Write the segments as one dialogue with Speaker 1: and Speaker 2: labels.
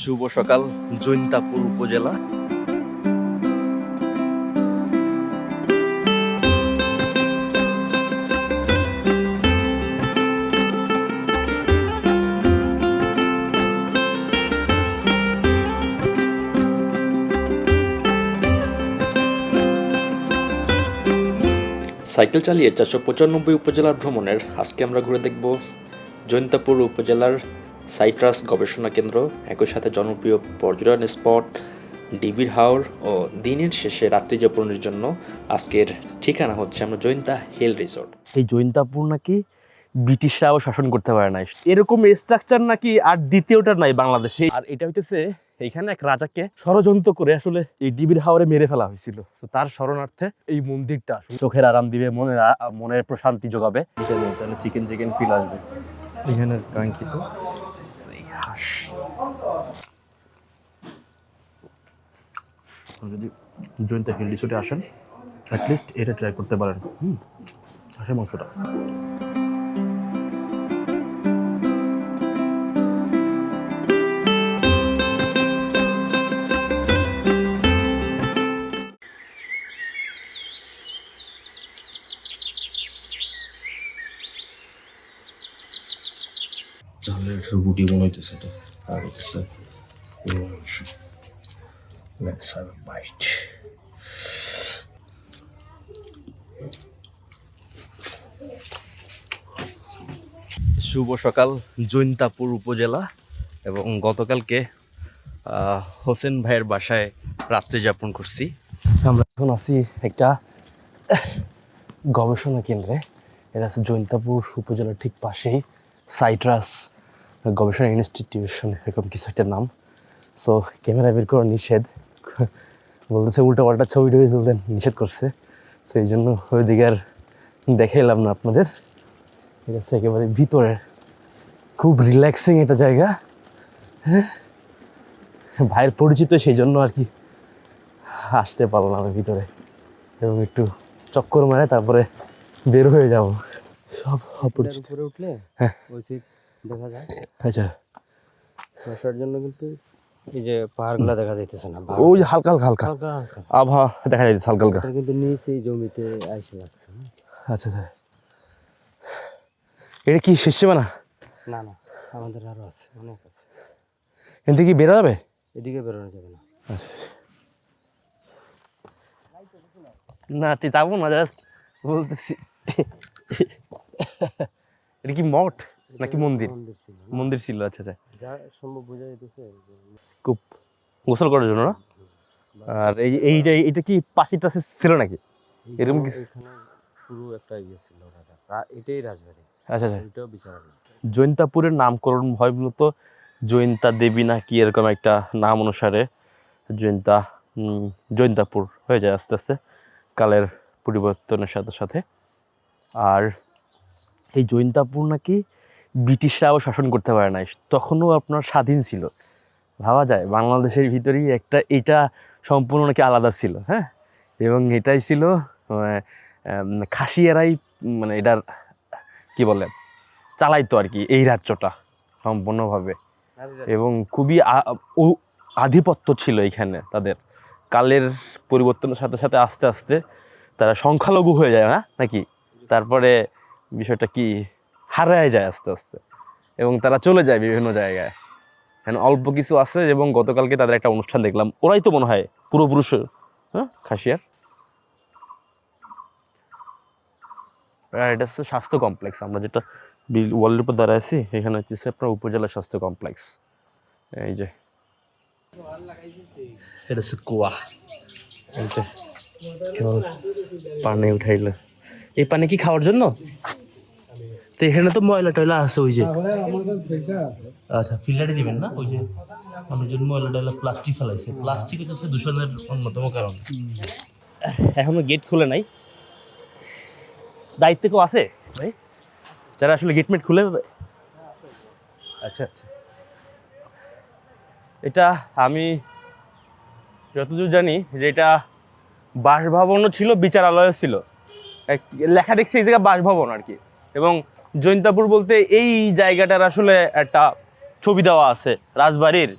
Speaker 1: শুভ সকাল, জৈন্তাপুর উপজেলা। সাইকেল চালিয়ে চারশো পঁচানব্বই উপজেলার ভ্রমণের আজকে আমরা ঘুরে দেখব জৈন্তাপুর উপজেলার সাইট্রাস গবেষণা কেন্দ্র একই সাথে জনপ্রিয় পর্যটন স্পট ডিবির হাওর ও দিনের শেষে রাত্রি যাপনের জন্য আজকের ঠিকানা হচ্ছে আমরা জৈন্তা হিল রিসোর্ট। এই জৈন্তাপুর নাকি ব্রিটিশরাও শাসন করতে পারে না এরকম স্ট্রাকচার নাকি আর দ্বিতীয়টা নাই বাংলাদেশে। আর এটা হইতেছে এইখানে এক রাজাকে ষড়যন্ত্র করে আসলে এই ডিবির হাওরে মেরে ফেলা হয়েছিল। তো তার স্মরণার্থে এই মন্দিরটা চোখের আরাম দিবে মনের মনের প্রশান্তি যোগাবে। তাহলে চিকেন চিকেন ফিল আসবে। এখানের কাঙ্ক্ষিত হাঁস যদি জয়ন্তা হিল রিসোর্টে আসেন অ্যাটলিস্ট এটা ট্রাই করতে পারেন। হুম হাঁসের মাংসটা। রুটি বানাইতেছে তো আর হইতেছে Let's have a bite. শুভ সকাল, জৈন্তাপুর উপজেলা এবং গতকালকে হোসেন ভাইয়ের বাসায় রাত্রি যাপন করছি। আমরা এখন আছি একটা গবেষণা কেন্দ্রে। এটা আছে জৈন্তাপুর উপজেলার ঠিক পাশেই, সাইট্রাস গবেষণা ইনস্টিটিউশন এরকম কিছু একটা নাম। সো ক্যামেরা বের করা নিষেধ। বলতেছে উল্টো পাল্টা ছবি টবি তুলতে নিষেধ করছে। সো এই জন্য ওইদিকে আর দেখাইলাম না আপনাদের। ঠিক আছে একেবারে ভিতরে। খুব রিল্যাক্সিং একটা জায়গা। হ্যাঁ? ভাইয়ের পরিচিত সেই জন্য আর কি আসতে পারলাম ভিতরে। এবং একটু চক্কর মারে তারপরে বের হয়ে যাব। সব অপরিচিত।
Speaker 2: উঠলে?
Speaker 1: হ্যাঁ।
Speaker 2: দেখা যায়।
Speaker 1: আচ্ছা।
Speaker 2: বসার জন্য কিন্তু এই যে পাহাড়গুলো দেখা যাইতেছে না
Speaker 1: ওই যে হালকা হালকা হালকা। আবহাওয়া দেখা যাচ্ছে হালকা হালকা।
Speaker 2: কিন্তু নিচে জমিতে আইসে লাগছে না?
Speaker 1: আচ্ছা আচ্ছা। এটা কি শেষ সীমানা?
Speaker 2: না না আমাদের আরও আছে অনেক আছে।
Speaker 1: এখান থেকে কি বেরো যাবে?
Speaker 2: এদিকে বেরোনো যাবে না।
Speaker 1: না ঠিক যাব না জাস্ট বলতেছি। এটা কি মঠ? নাকি মন্দির?
Speaker 2: মন্দির ছিল
Speaker 1: আচ্ছা আচ্ছা।
Speaker 2: যা সম্ভব বোঝা যেতেছে
Speaker 1: গোসল করার জন্য না? আর এই এইটা এইটা কি পাশি টাশি ছিল নাকি? এরকম কিছু
Speaker 2: পুরো একটা ইয়ে ছিল রাজা। এটাই রাজবাড়ি।
Speaker 1: আচ্ছা আচ্ছা।
Speaker 2: এটাও বিচারালয়।
Speaker 1: জৈন্তাপুরের নামকরণ হয় মূলত জৈন্তা দেবী না কি এরকম একটা নাম অনুসারে জৈন্তা জৈন্তাপুর হয়ে যায় আস্তে আস্তে কালের পরিবর্তনের সাথে সাথে। আর এই জৈন্তাপুর নাকি ব্রিটিশরাও শাসন করতে পারে নাই। তখনও আপনার স্বাধীন ছিল। ভাবা যায় বাংলাদেশের ভিতরেই একটা এটা সম্পূর্ণ নাকি আলাদা ছিল হ্যাঁ? এবং এটাই ছিল মানে, খাসিয়ারাই মানে এটার কি বলে চালাইতো আর কি এই রাজ্যটা সম্পূর্ণভাবে। এবং খুবই আধিপত্য ছিল এখানে তাদের। কালের পরিবর্তনের সাথে সাথে আস্তে আস্তে তারা সংখ্যালঘু হয়ে যায় না নাকি? তারপরে বিষয়টা কি? হারায় যায় আস্তে আস্তে। এবং তারা চলে যায় বিভিন্ন জায়গায়। এখানে অল্প কিছু আছে এবং গতকালকে তাদের একটা অনুষ্ঠান দেখলাম। ওরাই তো মনে হয় পূর্বপুরুষ হ্যাঁ খাসিয়ার? এটা হচ্ছে স্বাস্থ্য কমপ্লেক্স। আমরা যেটা বিল ওয়ার্ল্ডের উপর দাঁড়ায় আছি, এখানে হচ্ছে আপনার উপজেলা স্বাস্থ্য কমপ্লেক্স। এই যে। এটা হচ্ছে কুয়া। এই যে। পানি উঠাইলো। এই পানি কি খাওয়ার জন্য? তো এখানে তো ময়লা টয়লা আছে ওই যে। আচ্ছা ফিল্টারে দিবেন না? ওই যে মানুষজন ময়লা টয়লা প্লাস্টিক ফেলাইছে প্লাস্টিক হচ্ছে দূষণের অন্যতম কারণ। এখনও গেট খুলে নাই। দায়িত্ব কেউ আছে? ভাই যারা আসলে গেটমেট খুলে আচ্ছা আচ্ছা। এটা আমি যতদূর জানি যে এটা বাসভবনও ছিল বিচারালয়ও ছিল। লেখা দেখছি এই জায়গায় বাসভবন আর কি। এবং জৈন্তাপুর বলতে এই জায়গাটার আসলে একটা ছবি দেওয়া আছে, রাজবাড়ির।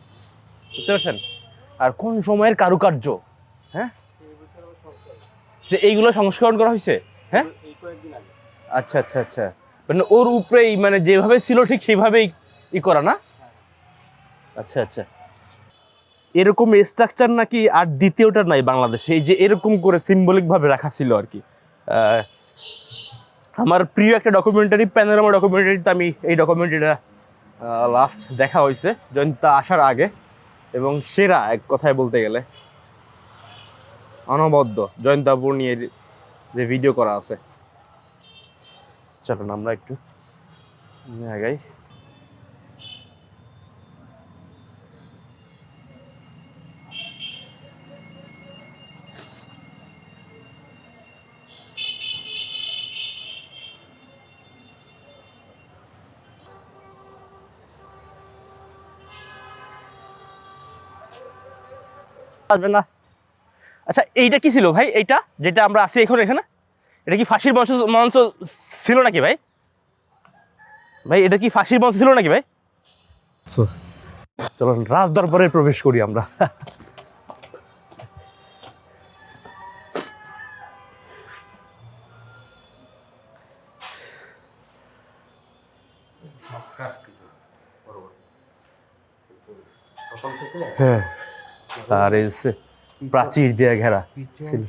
Speaker 1: বুঝতে পারছেন? আর কোন সময়ের কারুকার্য? হ্যাঁ? এইগুলো সংস্করণ করা হয়েছে? হ্যাঁ? আচ্ছা আচ্ছা আচ্ছা। মানে ওর উপরেই মানে যেভাবে ছিল ঠিক সেইভাবেই ই করা না? আচ্ছা আচ্ছা। এরকম স্ট্রাকচার নাকি আর দ্বিতীয়টা নাই বাংলাদেশে? এই যে এরকম করে সিম্বলিকভাবে রাখা ছিল আর কি। আমার প্রিয় একটা ডকুমেন্টারি প্যানোরামা ডকুমেন্টারিতে আমি এই ডকুমেন্টারিটা লাস্ট দেখা হয়েছে, জয়ন্তা আসার আগে এবং সেরা এক কথায় বলতে গেলে। অনবদ্য জয়ন্তাপুর নিয়ে যে ভিডিও করা আছে। চলুন আমরা একটু আগাই। আসবে না। আচ্ছা এইটা কি ছিল ভাই? এইটা যেটা আমরা আছি এখন এখানে? এটা কি ফাঁসির মঞ্চ মঞ্চ ছিল নাকি ভাই? ভাই এটা কি ফাঁসির মঞ্চ ছিল নাকি ভাই? চলো রাজ দরবারে প্রবেশ করি আমরা। হ্যাঁ। আর এই হচ্ছে প্রাচীর দিয়ে ঘেরা ছিল।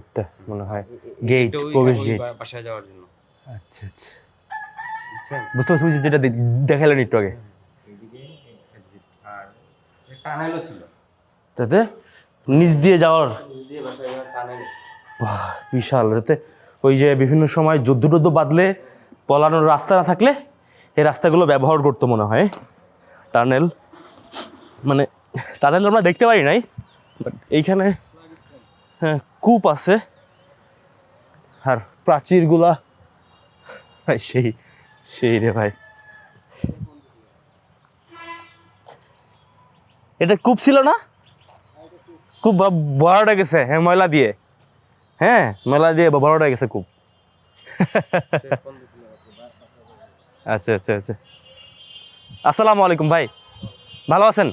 Speaker 1: একটা মনে হয়। গেট প্রবেশ গেট
Speaker 2: বাসায় যাওয়ার জন্য।
Speaker 1: আচ্ছা আচ্ছা। বুঝতে পারছি যেটা দেখালেন একটু আগে। তাতে নিচ দিয়ে যাওয়ার বিশাল। যাতে ওই যে বিভিন্ন সময় যুদ্ধ টুদ্ধ বাদলে পলানোর রাস্তা না থাকলে এই রাস্তাগুলো ব্যবহার করতো মনে হয়। টানেল। মানে টানেল আমরা দেখতে পারি নাই বাট এইখানে হ্যাঁ কূপ আছে। আর প্রাচীরগুলা, ভাই, সেই সেই রে ভাই। এটা কূপ ছিল না? খুব বড়টা গেছে হ্যাঁ ময়লা দিয়ে। হ্যাঁ মেলা দিয়ে বড়টা গেছে কূপ। আচ্ছা আচ্ছা আচ্ছা। আসসালামু আলাইকুম ভাই। ভালো আছেন?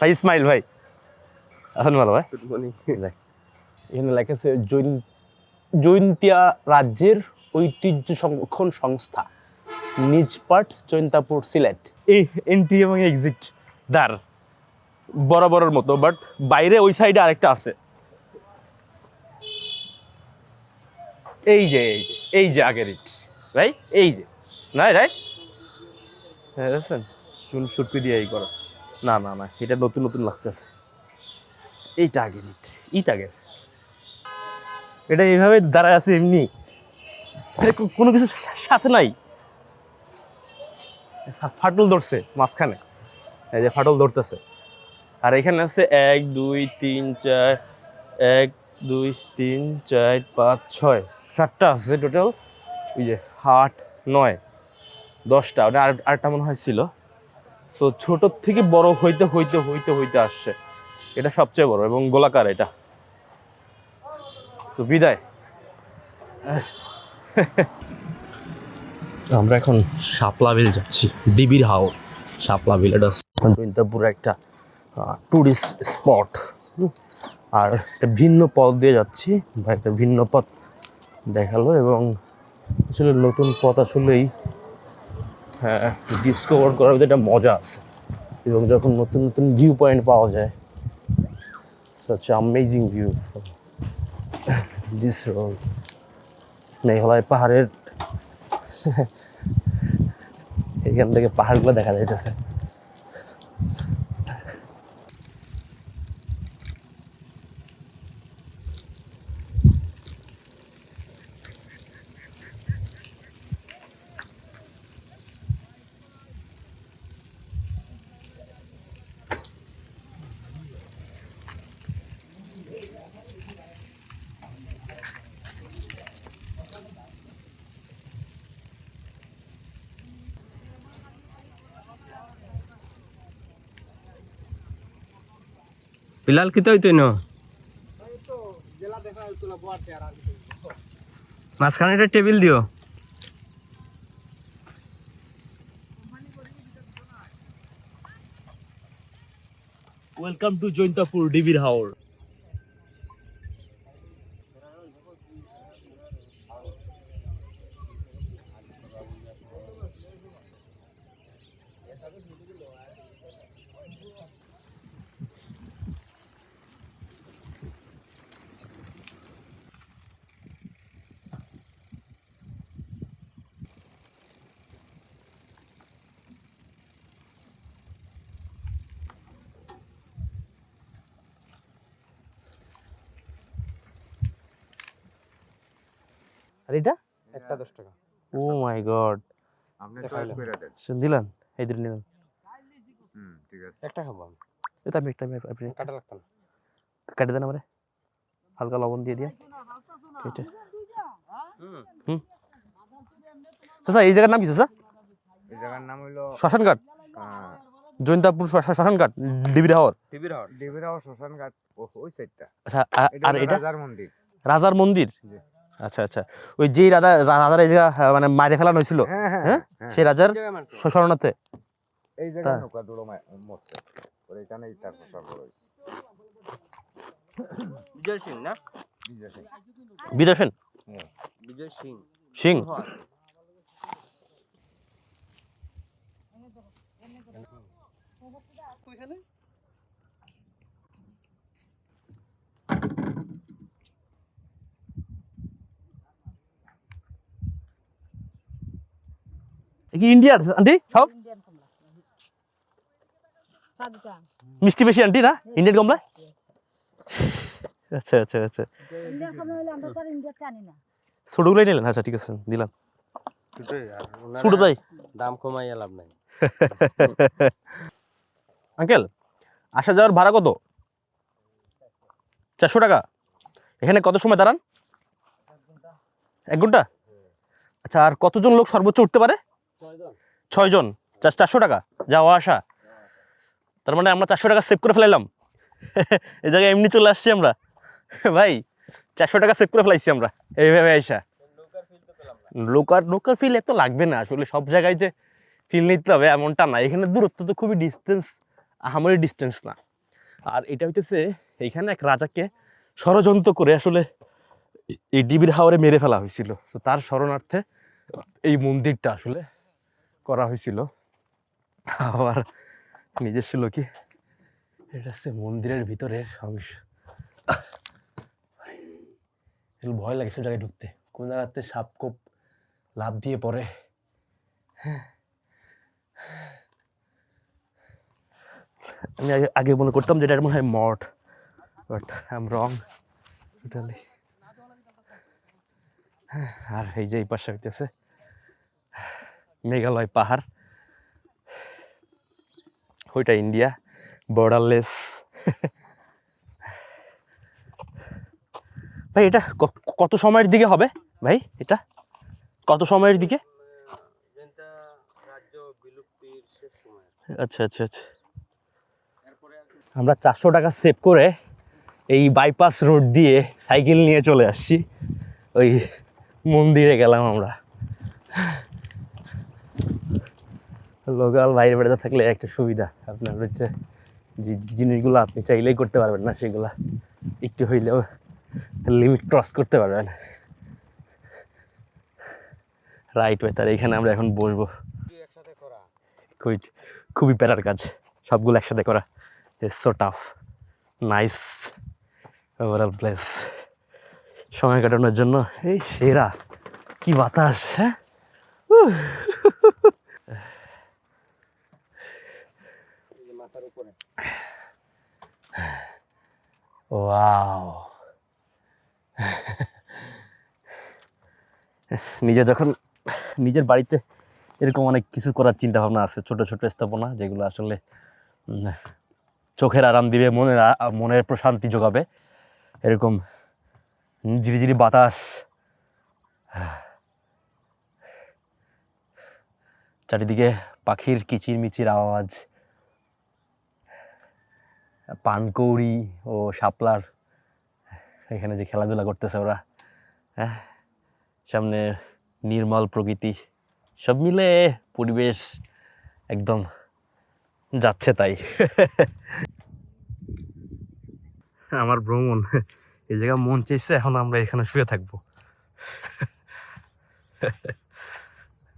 Speaker 1: ভাই ইসমাইল ভাই। আছেন ভালো ভাই?
Speaker 2: Good morning.
Speaker 1: এখানে লেখা আছে জৈন জৈন্তিয়া রাজ্যের ঐতিহ্য সংরক্ষণ সংস্থা। নিজ পার্ট জৈন্তাপুর সিলেট। এই এন্ট্রি এবং এক্সিট দ্বার বরাবরের মতো বাট বাইরে ওই সাইডে আরেকটা আছে। এই যে এই যে এই যে আগের ইট রাইট এই যে। না রাইট হ্যাঁ দেখছেন? চুল সুটকি দিয়ে এই করা। না না না, এটা নতুন নতুন লাগতেছে এইটা আগের ইট ইট আগের। এটা এইভাবে দাঁড়ায় আছে এমনি। এটা কোনো কিছু সাথে নাই। ফাটল ধরছে মাঝখানে। এই যে ফাটল ধরতেছে। আর এখানে আছে এক, দুই, তিন, চার, এক, দুই, তিন, চার, পাঁচ, ছয়, সাতটা আছে টোটাল ওই যে আট, নয়। দশটা ওটা আর আরেকটা মনে হয় ছিল। সো ছোটোর থেকে বড় হইতে হইতে হইতে হইতে আসছে। এটা সবচেয়ে বড় এবং গোলাকার এটা। সো বিদায়। আমরা এখন শাপলা বিল যাচ্ছি ডিবির হাও শাপলা বিল এটা জৈন্তাপুর একটা টুরিস্ট স্পট আর একটা ভিন্ন পথ দিয়ে যাচ্ছি বা একটা ভিন্ন পথ দেখাল এবং আসলে নতুন পথ আসলেই ডিসকভার করার ভিতরে একটা মজা আছে। এবং যখন নতুন নতুন ভিউ পয়েন্ট পাওয়া যায় such amazing view this road Meghalaya পাহাড়ের, এখান থেকে পাহাড়গুলো দেখা যাইতেছে।
Speaker 2: ফিলহাল কিতা হইতো ন মাঝখানে একটা টেবিল দিও।
Speaker 1: ওয়েলকাম টু জৈন্তপুর ডিবির হাওড়
Speaker 2: একটা দশ টাকা।
Speaker 1: ও মাই গড।
Speaker 3: আপনি চয়েস করে দেন।
Speaker 1: দিলেন এই দিন নিলেন
Speaker 3: হুম ঠিক আছে।
Speaker 2: একটা খাব আমি।
Speaker 1: এটা আমি একটা আপনি
Speaker 2: কাটা লাগতো না।
Speaker 1: কেটে দেন আমারে। হালকা লবণ দিয়ে দিয়ে কেটে। চাচা এই জায়গার নাম কি চাচা?
Speaker 3: এই জায়গার নাম হইল
Speaker 1: শ্মশান ঘাট জৈন্তাপুর শ্মশা- শ্মশান ঘাট ডিবির হাওর।
Speaker 2: টিভির হাওড়
Speaker 3: দেবীরাও শ্মশান ঘাট ও- ওই সাইডটা
Speaker 1: আচ্ছা আর এটা?
Speaker 3: রাজার মন্দির।
Speaker 1: রাজার মন্দির?
Speaker 3: জি।
Speaker 1: আচ্ছা আচ্ছা। ওই যেই রাজা রাজার এই জায়গা মানে মারে ফেলানো হয়েছিল
Speaker 3: হ্যাঁ হ্যাঁ
Speaker 1: হ্যাঁ?
Speaker 3: হ্যাঁ।
Speaker 1: সেই রাজার শরণার্থে
Speaker 3: এই জায়গায়
Speaker 1: তা-
Speaker 3: নৌকা দুটো মরছে। এখানেই তার
Speaker 2: বিজয় সিং না?
Speaker 3: বিজয় সিং।
Speaker 1: বিজয় সেন।
Speaker 2: বিজয় সিং।
Speaker 1: সিং? কি ইন্ডিয়ার আন্টি সব? মিষ্টি বেশি আন্টি না? ইন্ডিয়ান কমলা? আচ্ছা আচ্ছা আচ্ছা। ছোটগুলোই নিলেন? আচ্ছা ঠিক আছে, দিলাম। ছোট
Speaker 2: দাম কমাইয়া লাভ নাই
Speaker 1: আঙ্কেল, আসা যাওয়ার ভাড়া কত? চারশো টাকা। এখানে কত সময় দাঁড়ান? এক ঘণ্টা? আচ্ছা আর কতজন লোক সর্বোচ্চ উঠতে পারে? ছয়জন, চার চারশো টাকা, যাওয়া আসা। তার মানে আমরা চারশো টাকা সেভ করে ফেলাইলাম। এই জায়গায় এমনি চলে আসছি আমরা। ভাই, চারশো টাকা সেভ করে ফেলাইছি আমরা, এইভাবে আইসা। লোকার লোকার ফিল এত লাগবে না, আসলে সব জায়গায় যে ফিল নিতে হবে এমনটা না। এখানে দূরত্ব তো খুবই ডিস্টেন্স আমারই ডিস্টেন্স না। আর এটা হইতেছে এইখানে এক রাজাকে ষড়যন্ত্র করে আসলে এই ডিবির হাওরে মেরে ফেলা হয়েছিল। তো তার শরণার্থে এই মন্দিরটা আসলে করা হয়েছিল। আবার নিজস্ব লোকে এটা হচ্ছে মন্দিরের ভিতরের অংশ। ভয় লাগে সব জায়গায় ঢুকতে। কোন জায়গাতে সাপ কোপ লাভ দিয়ে পড়ে। আমি আগে আগে মনে করতাম যে এটা মনে হয় মঠ but I am wrong totally আর এই যে এই পাশে হইতেছে। মেঘালয় পাহাড় ওইটা ইন্ডিয়া বর্ডারলেস ভাই এটা কত সময়ের দিকে হবে? ভাই এটা কত সময়ের দিকে? আচ্ছা আচ্ছা আচ্ছা। আমরা চারশো টাকা সেভ করে এই বাইপাস রোড দিয়ে সাইকেল নিয়ে চলে আসছি। ওই মন্দিরে গেলাম আমরা। লোকাল বাইরে বেড়াতে থাকলে একটা সুবিধা। আপনার হচ্ছে যে জিনিসগুলো আপনি চাইলেই করতে পারবেন না, সেগুলো একটু হইলেও লিমিট ক্রস করতে পারবেন। রাইট ওয়ে তার এখানে আমরা এখন বসবো। খুবই খুবই প্যারার কাজ, সবগুলো একসাথে করা। So tough nice overall place সময় কাটানোর জন্য, এই সেরা, কি বাতাস হ্যাঁ উহ।
Speaker 2: এই যে মাথার উপরে
Speaker 1: ওয়াও নিজে যখন, নিজের বাড়িতে এরকম অনেক কিছু করার চিন্তা ভাবনা আছে, ছোট ছোট স্থাপনা, যেগুলো আসলে চোখের আরাম দিবে, মনের মনের প্রশান্তি যোগাবে। এরকম ঝিরিঝিরি বাতাস। চারিদিকে পাখির কিচিরমিচির আওয়াজ। পানকৌড়ি ও শাপলার, এখানে যে খেলাধুলা করতেছে ওরা হ্যাঁ? সামনে নির্মল প্রকৃতি, সব মিলে পরিবেশ একদম যাচ্ছে তাই। আমার ভ্রমণ, এই জায়গায় মন চেয়েছে এখন আমরা এখানে শুয়ে থাকব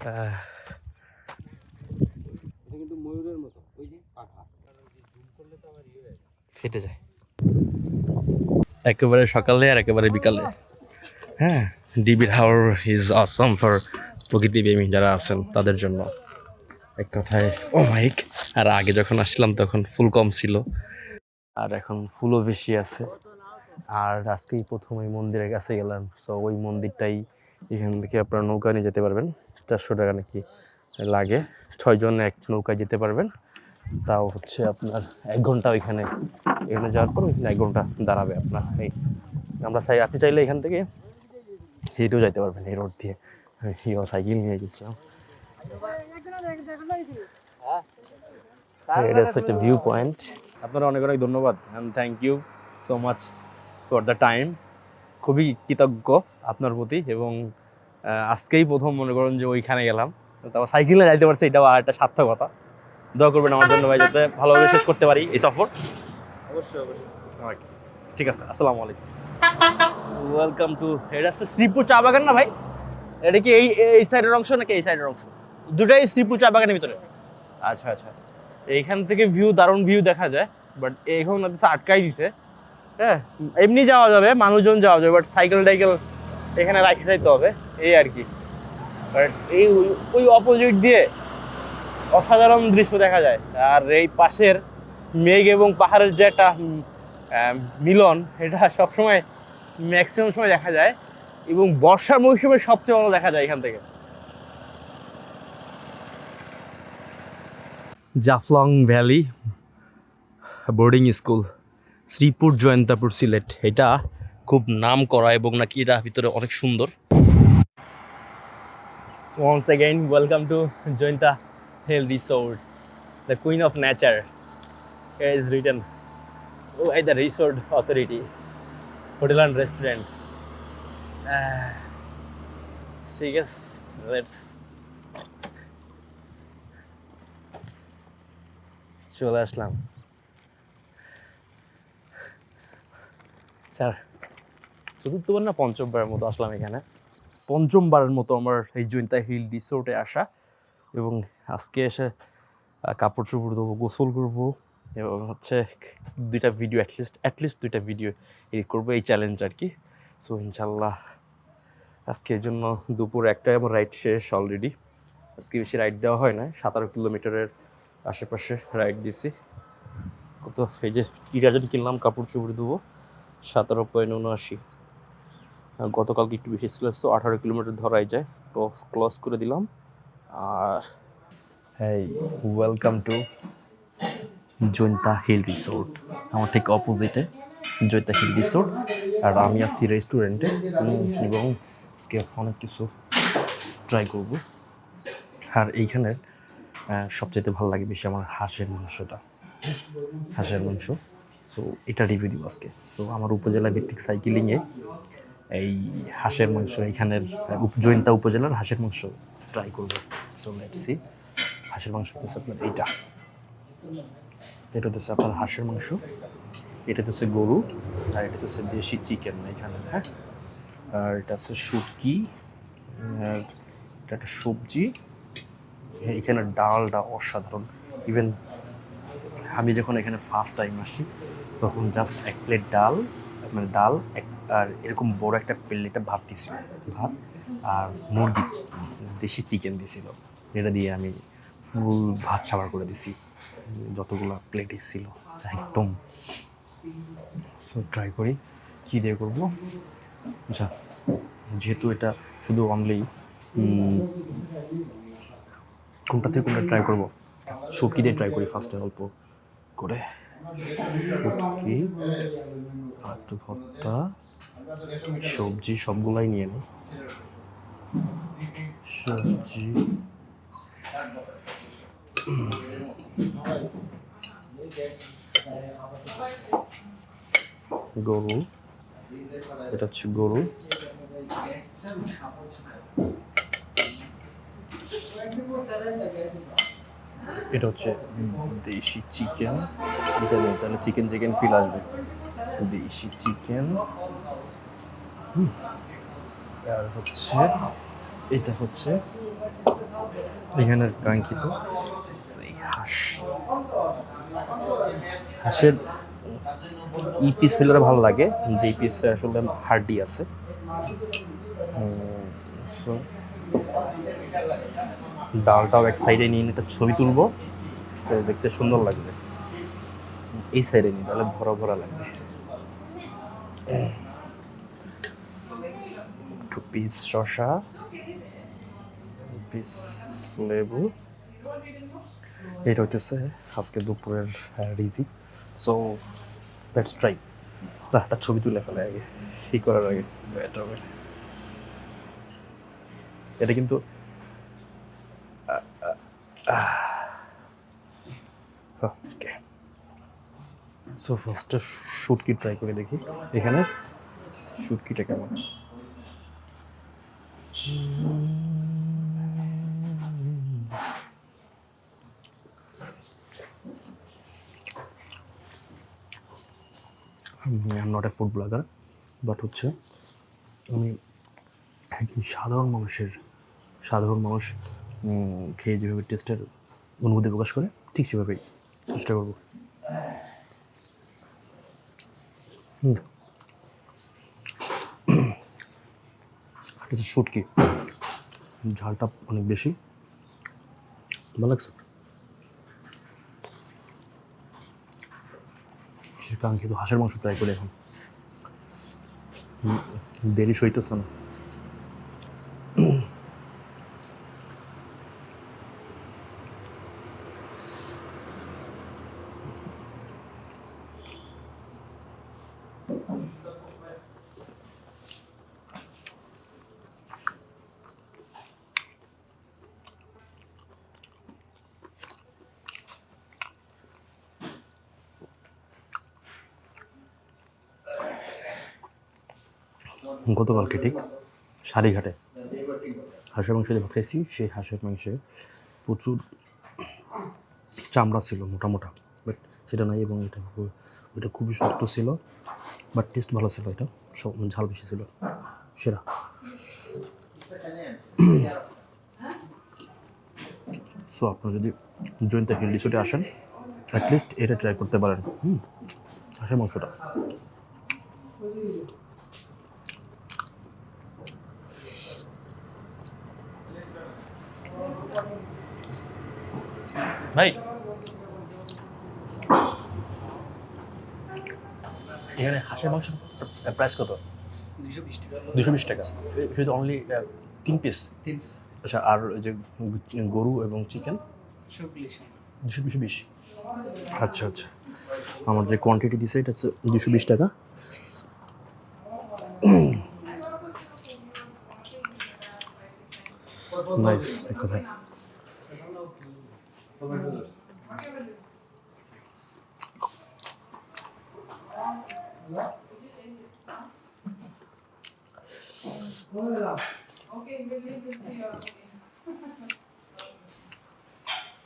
Speaker 1: আহ,
Speaker 2: এটা কিন্তু ময়ূরের মতো ওই যে পাখা
Speaker 1: ফেটে যায়। একেবারে সকালে আর একেবারে বিকালে। হ্যাঁ ডিবির হাওয়ার ইজ অসম ফর প্রকৃতি প্রেমী যারা আছেন তাদের জন্য। এক কথায়, ও মাইক আর আগে যখন আসলাম তখন ফুল কম ছিল। আর এখন ফুলও বেশি আছে। আর আজকেই প্রথম এই মন্দিরের কাছে গেলাম। সো ওই মন্দিরটাই এখান থেকে আপনারা নৌকা নিয়ে যেতে পারবেন। চারশো টাকা নাকি লাগে। ছয়জন এক নৌকায় যেতে পারবেন। তাও হচ্ছে আপনার এক ঘণ্টা ওইখানে এখানে যাওয়ার পর ওইখানে এক ঘণ্টা দাঁড়াবে আপনার এই আমরা চাই আপনি চাইলে এখান থেকে হেঁটেও যাইতে পারবেন এই রোড দিয়ে। হিও সাইকেল নিয়ে গেছিলাম। এটা হচ্ছে একটা ভিউ পয়েন্ট আপনারা অনেক অনেক ধন্যবাদ and thank you so much for the time খুবই কৃতজ্ঞ আপনার প্রতি এবং আজকেই প্রথম মনে করেন যে ওইখানে গেলাম। তারপর সাইকেলে যাইতে পারছি এটাও আর একটা সার্থকতা। দোয়া করবেন আমার জন্য ভাই যাতে ভালোভাবে শেষ করতে পারি এই সফর।
Speaker 2: অবশ্যই অবশ্যই।
Speaker 1: ঠিক আছে আসসালামু আলাইকুম। ওয়েলকাম টু এটা হচ্ছে শ্রীপুর চা বাগান না ভাই? এটা কি এই এই সাইডের অংশ নাকি এই সাইডের অংশ? দুটাই শ্রীপুর চা বাগানের ভিতরে। আচ্ছা আচ্ছা। এইখান থেকে ভিউ দারুণ ভিউ দেখা যায় বাট এখন হচ্ছে আটকাই দিছে। হ্যাঁ এমনি যাওয়া যাবে মানুষজন যাওয়া যাবে বাট সাইকেল টাইকেল এখানে রাখে যাইতে হবে এই আর কি। বাট এই ওই- ওই অপোজিট দিয়ে অসাধারণ দৃশ্য দেখা যায়। আর এই পাশের মেঘ এবং পাহাড়ের যে একটা মিলন এটা সবসময় ম্যাক্সিমাম সময় দেখা যায় এবং বর্ষার মৌসুমে সবচেয়ে ভালো দেখা যায় এখান থেকে। Jaflong valley boarding school Sripur Jaintapur Sylhet. এটা খুব নাম করা এবং নাকি এটা ভিতরে অনেক সুন্দর। Once again welcome to Jointa Hill Resort the queen of nature is written by the resort authority hotel and restaurant uh, ঠিক আছে লেটস চলে আসলাম চার চতুর্থবার না পঞ্চমবারের মতো আসলাম এখানে পঞ্চমবারের মতো আমার এই জৈন্তা হিল রিসোর্টে আসা এবং আজকে এসে কাপড় চোপড় দেবো গোসল করব, এবং হচ্ছে দুইটা video at least at least দুইটা ভিডিও এডিট করব, এই চ্যালেঞ্জ আর কি। সো ইনশাল্লাহ আজকে এর জন্য দুপুর একটায় আমার রাইড শেষ অলরেডি আজকে বেশি রাইড দেওয়া হয় না, সাতারো কিলোমিটারের আশেপাশে রাইড দিছি। কত, এই যে টিরাজারি কিনলাম, কাপড় চোপড় দেবো সতেরো পয়েন্ট উনআশি। গতকালকে একটু বেশি ছিল সো আঠারো কিলোমিটার ধরাই যায় ক্লস ক্লস করে দিলাম। আর হ্যাঁ welcome to Jaintia hill resort আমার ঠিক অপোজিটে জৈন্তা হিল রিসোর্ট আর আমি আছি রেস্টুরেন্টে এবং আজকে অনেক কিছু ট্রাই করব। আর এইখানের সবচেয়ে ভালো লাগে বেশি আমার হাঁসের মাংসটা। হাঁসের মাংস। সো এটা রিভিউ দিব আজকে। সো আমার উপজেলা ভিত্তিক সাইকেলিংয়ে এই হাঁসের মাংস এখানের জৈন্তা উপজেলার হাঁসের মাংস ট্রাই করব। সো লেটস হাঁসের মাংস হচ্ছে আপনার এইটা। এটা হচ্ছে আপনার হাঁসের মাংস। এটা হচ্ছে গরু আর এটা হচ্ছে দেশি চিকেন এখানে হ্যাঁ? আর এটা হচ্ছে শুটকি, আর এটা একটা সবজি। এখানে ডালটা অসাধারণ। ইভেন আমি যখন এখানে ফার্স্ট টাইম আসি তখন জাস্ট এক প্লেট ডাল মানে ডাল, এক, আর এরকম বড় একটা প্লেটে ভাত দিছিল ভাত আর মুরগি, দেশি চিকেন দিছিল এটা দিয়ে আমি ফুল ভাত সাবার করে দিছি। যতগুলো প্লেটে ছিল, একদম। সো ট্রাই করি, কী দিয়ে করব? আচ্ছা যেহেতু এটা শুধু অনলি কোনটা থেকে কোনটা ট্রাই করব? শুটকি দিয়ে ট্রাই করি ফার্স্টে অল্প করে। শুটকি একটু ভর্তা, সবজি সবগুলাই নিয়ে নিই। সবজি গরু। এটা হচ্ছে গরু। এটা হচ্ছে দেশি চিকেন। এটা নেই, তাহলে চিকেন চিকেন ফিল আসবে। দেশি চিকেন। আর হচ্ছে, এটা হচ্ছে, এখানের কাঙ্ক্ষিত। হাঁস হাঁসের ই পিস ফেলে ভালো লাগে, যে পিসে আসলে হাড্ডি আছে। ডালটাও এক সাইডে নিয়ে একটা ছবি তুলবো দেখতে সুন্দর লাগবে। এই সাইডে নিয়ে, তাহলে ভরা ভরা লাগবে। একটু পিস শশা পিস লেবু। এটা হইতেছে আজকে দুপুরের রিজি সো লেটস ট্রাই একটা ছবি তুলে ফেলে আগে। ই করার আগে? এটা এটা কিন্তু ওকে সো ফার্স্টে শুটকি ট্রাই করে দেখি। এখানে শুটকিটা কেমন? I am not a food blogger but হচ্ছে আমি একজন সাধারণ মানুষের, সাধারণ মানুষ খেয়ে যেভাবে টেস্টের অনুভূতি প্রকাশ করে, ঠিক সেভাবেই চেষ্টা করব। হচ্ছে শুটকি, ঝালটা অনেক বেশি, ভালো লাগছে? সে কাঙ্ক্ষিত হাঁসের মাংস ট্রাই করি এখন। দেরি সইতেছে না। গতকালকে ঠিক সারিঘাটে হাঁসের মাংস যে ভাত খাইছি, সেই হাঁসের মাংসে প্রচুর চামড়া ছিল মোটা মোটা। বাট সেটা নাই এবং এটা ওইটা খুবই শক্ত ছিল বাট টেস্ট ভালো ছিল এটা। সব ঝাল বেশি ছিল। সেরা। সো আপনারা যদি জয়ন্তা হিল রিসোর্টে আসেন অ্যাটলিস্ট এটা ট্রাই করতে পারেন। হুম, হাঁসের মাংসটা। ভাই এখানে হাঁসের মাংস প্রাইস কত দুশো বিশ টাকা শুধু অনলি তিন পিস
Speaker 4: তিন পিস
Speaker 1: আচ্ছা আর ওই যে গরু এবং চিকেন দুশো দুশো বিশ আচ্ছা আচ্ছা। আমার যে কোয়ান্টিটি দিছে এটা হচ্ছে দুশো বিশ টাকা। নাইস এক কথায়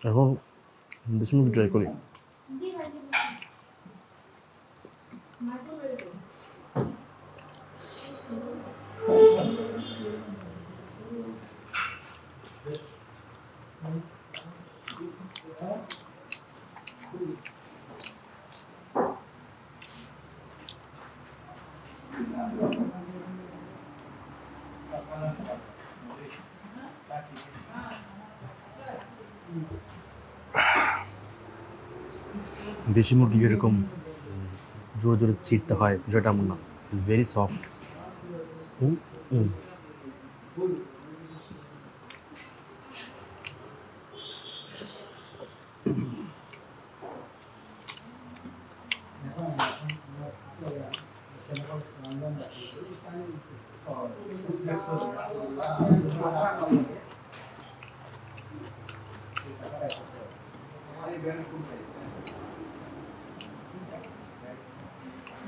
Speaker 1: এখন দেশি মুরগি ট্রাই করি। দেশি মুরগি যেরকম জোরে জোরে ছিটতে হয় যেটা এমন না। ভেরি সফট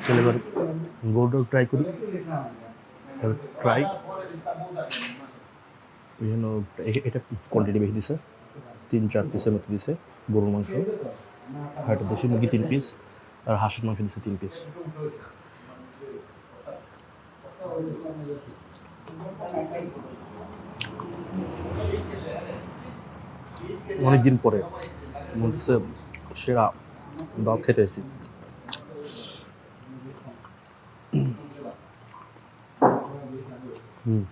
Speaker 1: চলে এবার গরুটাও ট্রাই করি। ট্রাই বিভিন্ন এটা কোয়ান্টিটি বেশি দিছে। তিন, চার পিসের মতো দিছে গরুর মাংস। একটা দেশি মুরগি তিন পিস আর হাঁসের মাংস দিচ্ছে তিন পিস অনেকদিন পরে মনে হচ্ছে সেরা দাওয়াত খেতে এসেছি। হুম।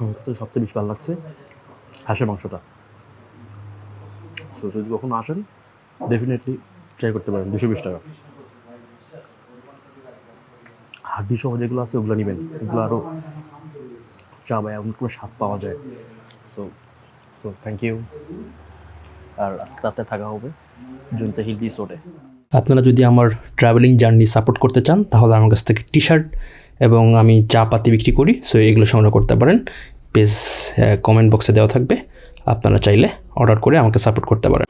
Speaker 1: আমার কাছে সবচেয়ে বেশি ভালো লাগছে হাঁসের মাংসটা। সো যদি কখনো আসেন ডেফিনেটলি ট্রাই করতে পারেন, দুশো বিশ টাকা। হাড্ডি সহ যেগুলো আছে, ওগুলো নেবেন। ওগুলো আরও চা বা এমন কোনো স্বাদ পাওয়া যায়। সো সো থ্যাংক ইউ আর আজকে রাতে থাকা হবে। জুনতে হিল রিসোর্টে আপনারা যদি আমার ট্রাভেলিং জার্নি সাপোর্ট করতে চান, তাহলে আমার কাছ থেকে টি শার্ট এবং আমি চা পাতি বিক্রি করি সো এগুলো সংগ্রহ করতে পারেন। পেজ কমেন্ট বক্সে দেওয়া থাকবে। আপনারা চাইলে অর্ডার করে আমাকে সাপোর্ট করতে পারেন।